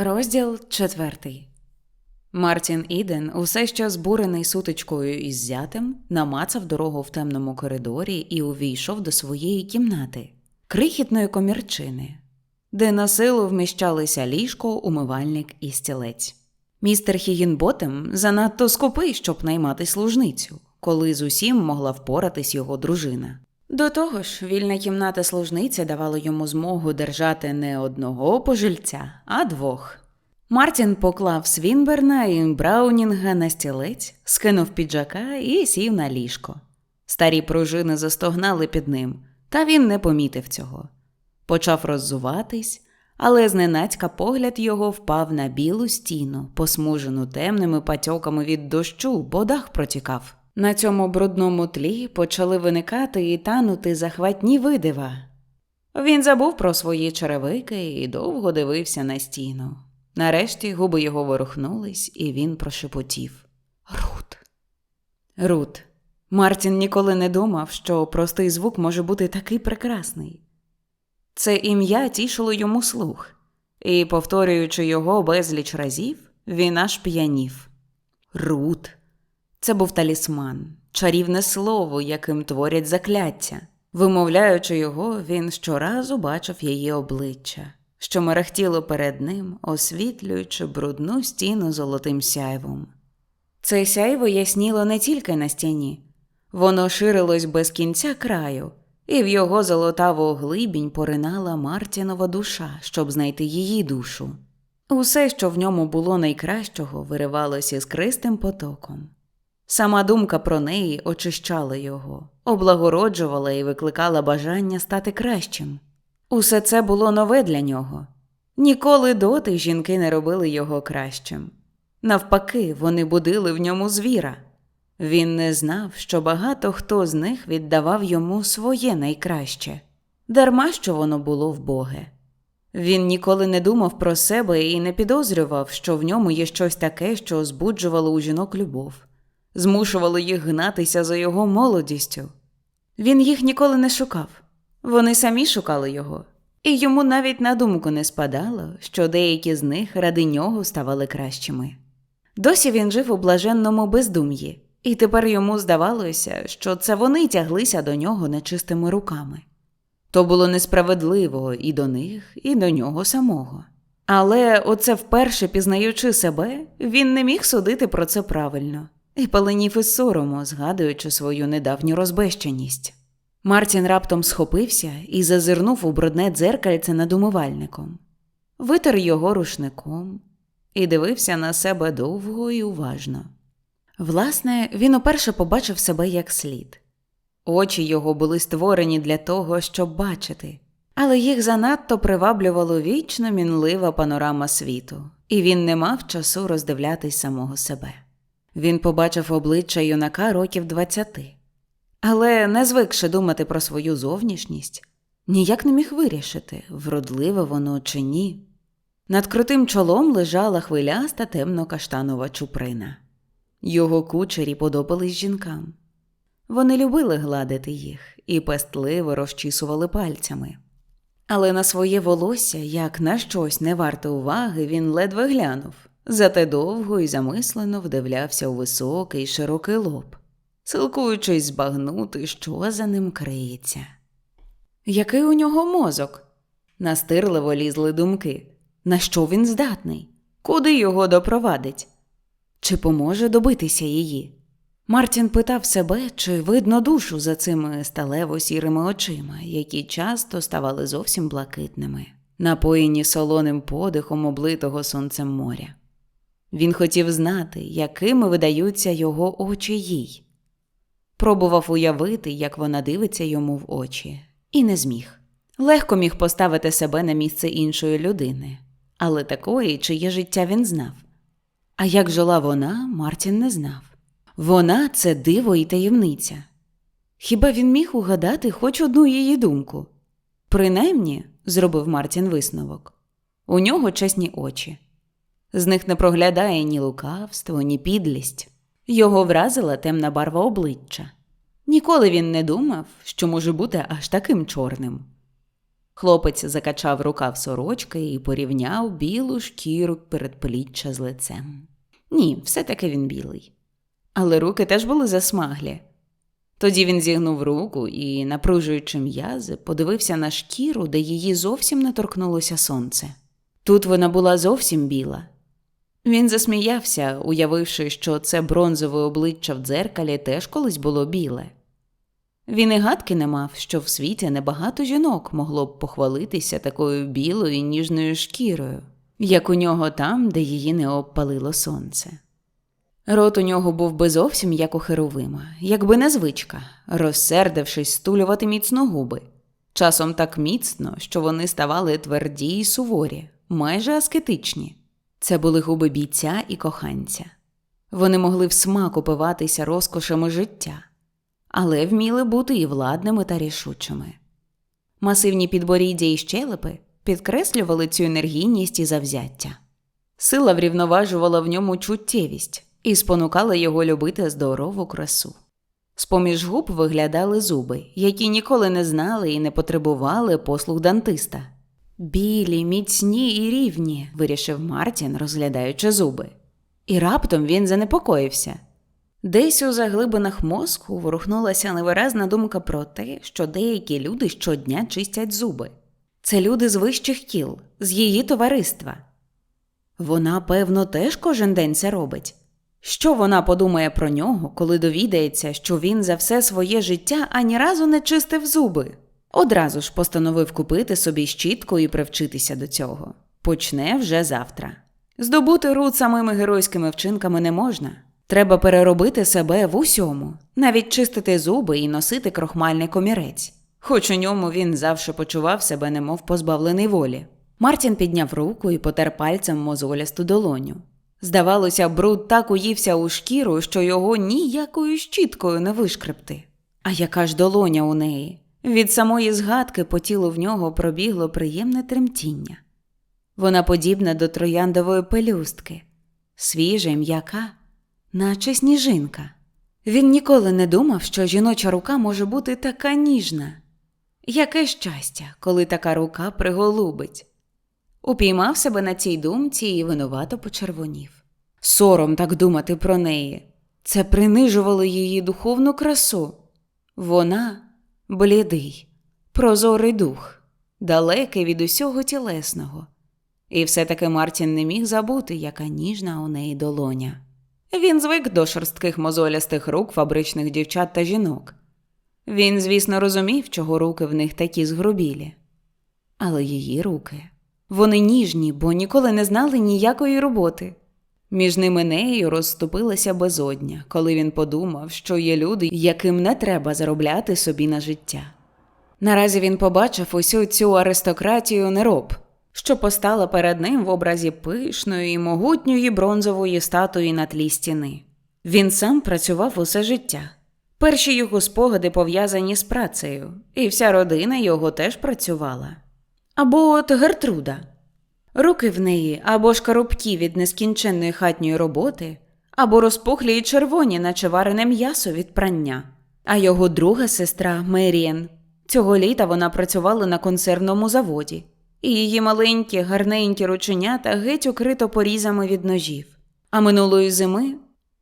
Розділ четвертий. Мартін Іден, усе ще збурений сутичкою із зятем, намацав дорогу в темному коридорі і увійшов до своєї кімнати, крихітної комірчини, де на силу вміщалися ліжко, умивальник і стілець. Містер Хігінботем занадто скупий, щоб наймати служницю, коли з усім могла впоратись його дружина. До того ж, вільна кімната служниці давала йому змогу держати не одного пожильця, а двох. Мартін поклав Свінберна і Браунінга на стілець, скинув піджака і сів на ліжко. Старі пружини застогнали під ним, та він не помітив цього. Почав роззуватись, але зненацька погляд його впав на білу стіну, посмужену темними патьоками від дощу, бо дах протікав. На цьому брудному тлі почали виникати і танути захватні видива. Він забув про свої черевики і довго дивився на стіну. Нарешті губи його ворухнулись, і він прошепотів Рут. Рут. Мартін ніколи не думав, що простий звук може бути такий прекрасний. Це ім'я тішило йому слух, і, повторюючи його безліч разів, він аж п'янів. Рут. Це був талісман, чарівне слово, яким творять закляття. Вимовляючи його, він щоразу бачив її обличчя, що мерехтіло перед ним, освітлюючи брудну стіну золотим сяйвом. Це сяйво ясніло не тільки на стіні, воно ширилось без кінця краю, і в його золотаву глибінь поринала Мартінова душа, щоб знайти її душу. Усе, що в ньому було найкращого, виривалося іскристим потоком. Сама думка про неї очищала його, облагороджувала і викликала бажання стати кращим. Усе це було нове для нього. Ніколи доти жінки не робили його кращим. Навпаки, вони будили в ньому звіра. Він не знав, що багато хто з них віддавав йому своє найкраще, дарма що воно було в Боге. Він ніколи не думав про себе і не підозрював, що в ньому є щось таке, що збуджувало у жінок любов змушувало їх гнатися за його молодістю. Він їх ніколи не шукав, вони самі шукали його, і йому навіть на думку не спадало, що деякі з них ради нього ставали кращими. Досі він жив у блаженному бездум'ї, і тепер йому здавалося, що це вони тяглися до нього нечистими руками. То було несправедливо і до них, і до нього самого. Але, оце вперше пізнаючи себе, він не міг судити про це правильно і паленів із сорому, згадуючи свою недавню розбещеність. Мартін раптом схопився і зазирнув у брудне дзеркальце над умивальником, витер його рушником і дивився на себе довго і уважно. Власне, він уперше побачив себе як слід. Очі його були створені для того, щоб бачити, але їх занадто приваблювало вічно мінлива панорама світу, і він не мав часу роздивлятись самого себе. Він побачив обличчя юнака років двадцяти, але, не звикши думати про свою зовнішність, ніяк не міг вирішити, вродливе воно чи ні. Над крутим чолом лежала хвиляста темно-каштанова чуприна. Його кучері подобались жінкам. Вони любили гладити їх і пестливо розчісували пальцями. Але на своє волосся, як на щось не варте уваги, він ледве глянув. Зате довго і замислено вдивлявся у високий широкий лоб, силкуючись збагнути, що за ним криється. Який у нього мозок? Настирливо лізли думки. На що він здатний? Куди його допровадить? Чи поможе добитися її? Мартін питав себе, чи видно душу за цими сталево сірими очима, які часто ставали зовсім блакитними, напоєні солоним подихом облитого сонцем моря. Він хотів знати, якими видаються його очі їй. Пробував уявити, як вона дивиться йому в очі, і не зміг. Легко міг поставити себе на місце іншої людини, але такої, чиє життя він знав. А як жила вона, Мартін не знав. Вона це диво і таємниця. Хіба він міг угадати хоч одну її думку? Принаймні, зробив Мартін висновок, у нього чесні очі. З них не проглядає ні лукавство, ні підлість. Його вразила темна барва обличчя. Ніколи він не думав, що може бути аж таким чорним. Хлопець закачав рукав сорочки і порівняв білу шкіру передпліччя з лицем. Ні, все-таки він білий. Але руки теж були засмаглі. Тоді він зігнув руку і, напружуючи м'язи, подивився на шкіру, де її зовсім не торкнулося сонце. Тут вона була зовсім біла. Він засміявся, уявивши, що це бронзове обличчя в дзеркалі теж колись було біле. Він і гадки не мав, що в світі небагато жінок могло б похвалитися такою білою ніжною шкірою, як у нього там, де її не обпалило сонце. Рот у нього був би зовсім як у Херовима, якби не звичка, розсердившись, стулювати міцно губи. Часом так міцно, що вони ставали тверді й суворі, майже аскетичні. Це були губи бійця і коханця. Вони могли в смак упиватися розкошами життя, але вміли бути і владними та рішучими. Масивні підборіддя і щелепи підкреслювали цю енергійність і завзяття. Сила врівноважувала в ньому чуттєвість і спонукала його любити здорову красу. З-поміж губ виглядали зуби, які ніколи не знали і не потребували послуг дантиста. Білі, міцні і рівні, вирішив Мартін, розглядаючи зуби. І раптом він занепокоївся. Десь у заглибинах мозку ворухнулася невиразна думка про те, що деякі люди щодня чистять зуби. Це люди з вищих кіл, з її товариства. Вона, певно, теж кожен день це робить. Що вона подумає про нього, коли довідається, що він за все своє життя ані разу не чистив зуби? Одразу ж постановив купити собі щітку і привчитися до цього. Почне вже завтра. Здобути руд самими геройськими вчинками не можна. Треба переробити себе в усьому, навіть чистити зуби і носити крохмальний комірець. Хоч у ньому він завжди почував себе, немов позбавлений волі. Мартін підняв руку і потер пальцем мозолясту долоню. Здавалося, бруд так уївся у шкіру, що його ніякою щіткою не вишкребти. А яка ж долоня у неї? Від самої згадки по тілу в нього пробігло приємне тремтіння. Вона подібна до трояндової пелюстки, свіжа м'яка, наче сніжинка. Він ніколи не думав, що жіноча рука може бути така ніжна. Яке щастя, коли така рука приголубить. Упіймав себе на цій думці і винувато почервонів. Сором так думати про неї. Це принижувало її духовну красу. Вона блідий, прозорий дух, далекий від усього тілесного. І все-таки Мартін не міг забути, яка ніжна у неї долоня. Він звик до шорстких мозолястих рук фабричних дівчат та жінок. Він, звісно, розумів, чого руки в них такі згрубілі. Але її руки вони ніжні, бо ніколи не знали ніякої роботи. Між ними нею розступилася безодня, коли він подумав, що є люди, яким не треба заробляти собі на життя. Наразі він побачив усю цю аристократію нероб, що постала перед ним в образі пишної могутньої бронзової статуї на тлі стіни. Він сам працював усе життя. Перші його спогади пов'язані з працею, і вся родина його теж працювала. Або от Гертруда. Руки в неї або ж коробки від нескінченної хатньої роботи, або розпухлі й червоні, наче варене м'ясо від прання. А його друга сестра Меріен. Цього літа вона працювала на консервному заводі, і її маленькі, гарненькі рученята геть укрито порізами від ножів. А минулої зими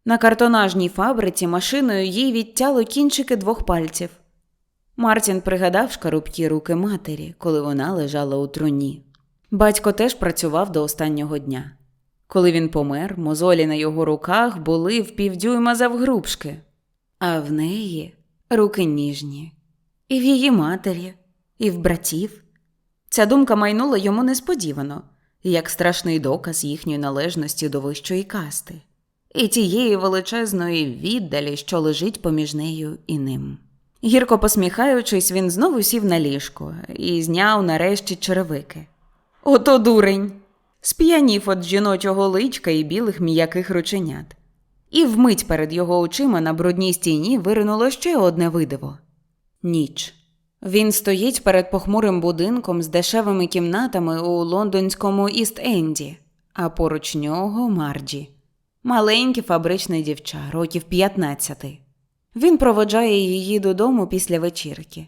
на картонажній фабриці машиною їй відтяло кінчики двох пальців. Мартін пригадав шкарубкі руки матері, коли вона лежала у труні. Батько теж працював до останнього дня. Коли він помер, мозолі на його руках були в півдюйма завгрубшки, а в неї руки ніжні, і в її матері, і в братів. Ця думка майнула йому несподівано, як страшний доказ їхньої належності до вищої касти, і тієї величезної віддалі, що лежить поміж нею і ним. Гірко посміхаючись, він знову сів на ліжко і зняв нарешті черевики. Ото дурень. сп'янів від жіночого личка і білих м'яких рученят. І вмить перед його очима на брудній стіні виринуло ще одне видиво ніч. Він стоїть перед похмурим будинком з дешевими кімнатами у лондонському Іст-Енді, а поруч нього Марджі, маленьке фабричне дівча, років 15. Він проводжає її додому після вечірки.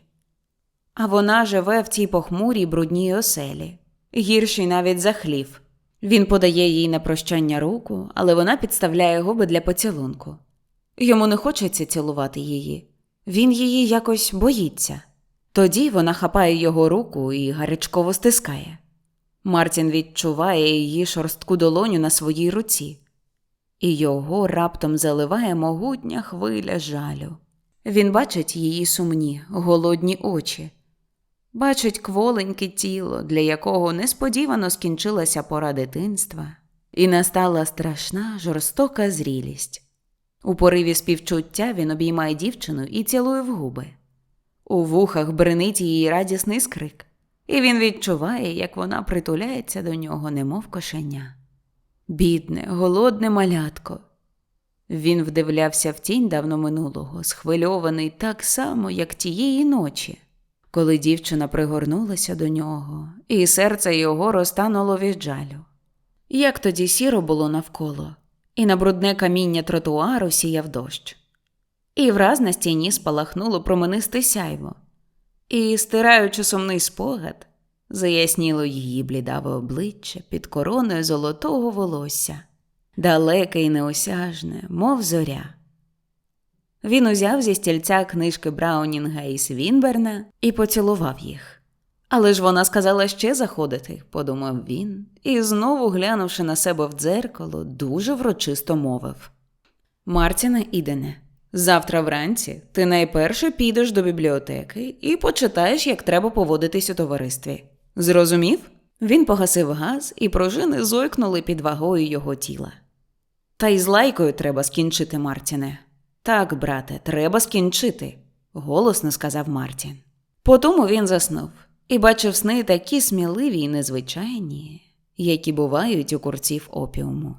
А вона живе в цій похмурій брудній оселі, гіршій навіть за хлів. Він подає їй на прощання руку, але вона підставляє губи для поцілунку. Йому не хочеться цілувати її. Він її якось боїться. Тоді вона хапає його руку і гарячково стискає. Мартін відчуває її шорстку долоню на своїй руці, і його раптом заливає могутня хвиля жалю. Він бачить її сумні, голодні очі, бачить кволеньке тіло, для якого несподівано скінчилася пора дитинства, і настала страшна жорстока зрілість. У пориві співчуття він обіймає дівчину і цілує в губи. У вухах бренить її радісний скрик, і він відчуває, як вона притуляється до нього, немов кошеня. Бідне, голодне малятко. Він вдивлявся в тінь давно минулого, схвильований так само, як тієї ночі, коли дівчина пригорнулася до нього, і серце його розтануло від жалю. Як тоді сіро було навколо, і на брудне каміння тротуару сіяв дощ. І враз на стіні спалахнуло променисте сяйво, і, стираючи сумний спогад, заясніло її блідаве обличчя під короною золотого волосся, далеке і неосяжне, мов зоря. Він узяв зі стільця книжки Браунінга і Свінберна і поцілував їх. Але ж вона сказала ще заходити, подумав він, і знову, глянувши на себе в дзеркало, дуже врочисто мовив Мартіне Ідене, завтра вранці ти найперше підеш до бібліотеки і почитаєш, як треба поводитись у товаристві. Зрозумів? Він погасив газ, і пружини зойкнули під вагою його тіла. Та й з лайкою треба скінчити, Мартіне. Так, брате, треба скінчити, голосно сказав Мартін. Потому він заснув і бачив сни такі сміливі й незвичайні, які бувають у курців опіуму.